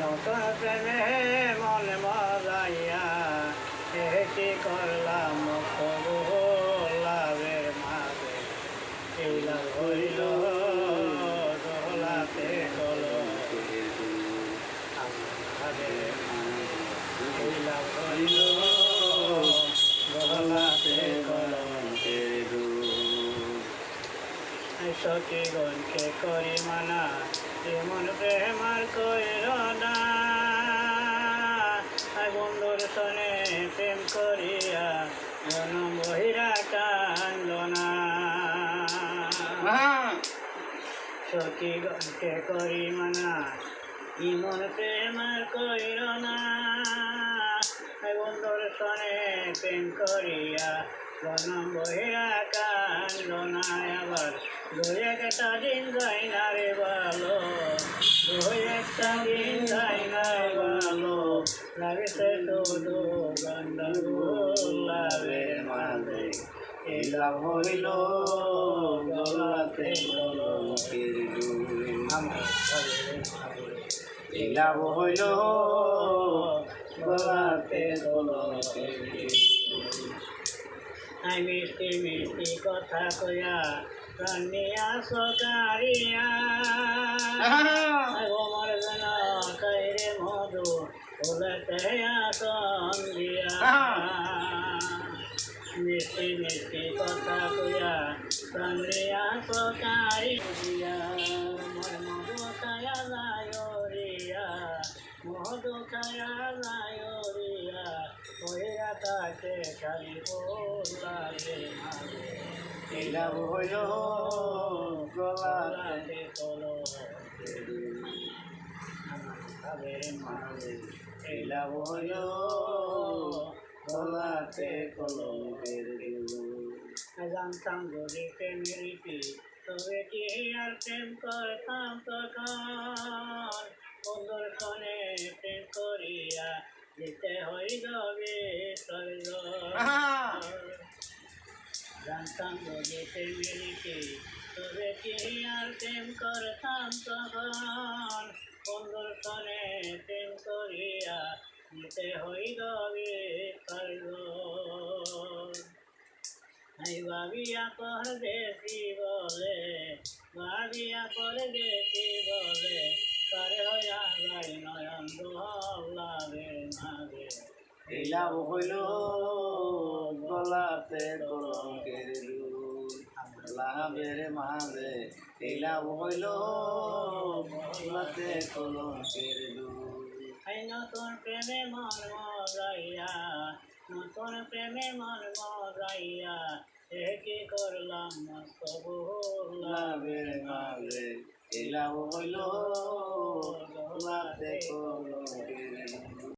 নতুন প্রেমে মন মজাইয়া এটি করলাম লাভের মাঝে এই লাভ হইল দোলাতে গলো আমাদের এই লাভ হইল দোলাতে গলো সখী গণকে করি মানা এমন প্রেম আর কইর না। বন্ধুর সনে প্রেম করিয়া জনম বহিরা কান্দ না। সখী গণকে করি মানা ইমন প্রেম আর কইর না। বন্ধুর সনে প্রেম করিয়া জনম বহিরা কান্দ না আবার দুই একটা দিন যাই না রে ভালো দুই একটা দিন যাই না ভালো লাগছে শুধু গন্ডগোলাবে মাঝে এলা হইল গলাতে এলা হইল গলাতে আই মিষ্টি মিষ্টি কথা কয়া প্রাণিয়া সকারিয়া গোমর যেন কৈরে মধু ফুলতে আসন দিয়া মিষ্টি মিষ্টি কথা কয়া প্রাণিয়া সকারি তাকে খালি লাগে এলা হইল গলাতে কলো ভাবের মাঝে এলা হইল গলাতে কলো জানতাম যদি প্রেমের রীতি তবে কি আর প্রেম করতাম তখন সুন্দর সনে প্রেম করিয়া দিতে হই যাবে স্বর্গ জানতাম প্রেমের রীতি তবে কি আর প্রেম করতাম তখন সুন্দর সনে প্রেম করিয়া দিতে হই যাবে স্বর্গ এই ভাবিয়া পর দেশি বলে ভাবিয়া যাই নয়ন লাভ হইল গলাতে কলঙ্কের লাভের মাঝে লাভ হইল গলাতে কলঙ্কের এই নতুন প্রেমে মন মজাইয়া নতুন প্রেমে মজাইয়া এ কি করলাম লাভের মাঝে লাভ হইল গলাতে কলঙ্কের